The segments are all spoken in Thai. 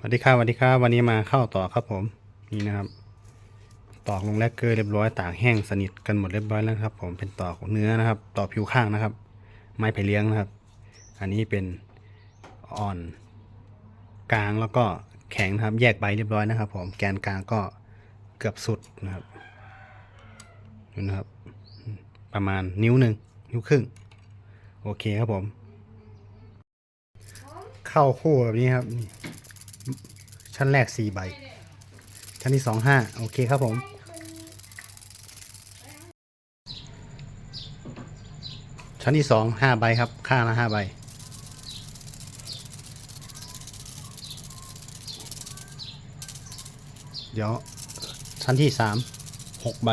สวัสดีครับสวัสดีครับ วันนี้มาเข้าต่อครับผม นี่นะครับ ตอกลงแลกเกอร์เรียบร้อยตากแห้งสนิทกันหมดเรียบร้อยแล้วครับ ผมเป็นตอกเนื้อนะครับต่อผิวข้างนะครับ ไม้ไผ่เลี้ยงนะครับ อันนี้เป็นอ่อน กลางแล้วก็แข็งนะครับ แยกใบเรียบร้อยนะครับ ผมแกนกลางก็เกือบสุดนะครับดูนะครับ ประมาณนิ้วหนึ่งนิ้วครึ่ง โอเคครับผม เข้าคู่แบบนี้ครับนี่ ชั้นแรกสี่ใบ ชั้นที่สองห้าโอเคครับผมชั้นที่สองห้าใบครับข้าละห้าใบ เดี๋ยว ชั้นที่สามหกใบ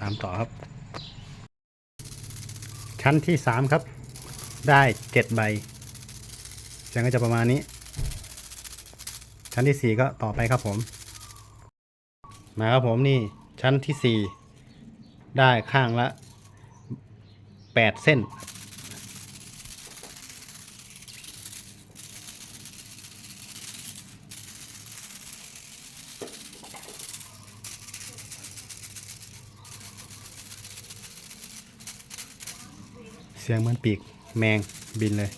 ตามต่อครับ ชั้นที่สามครับ ได้เจ็ดใบเสียงก็จะประมาณนี้ ชั้นที่สี่ก็ต่อไปครับผม มาครับผมนี่ชั้นที่สี่ได้ข้างละแปดเส้น เสียงเหมือนปีกแมงบินเลย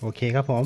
โอเคครับผม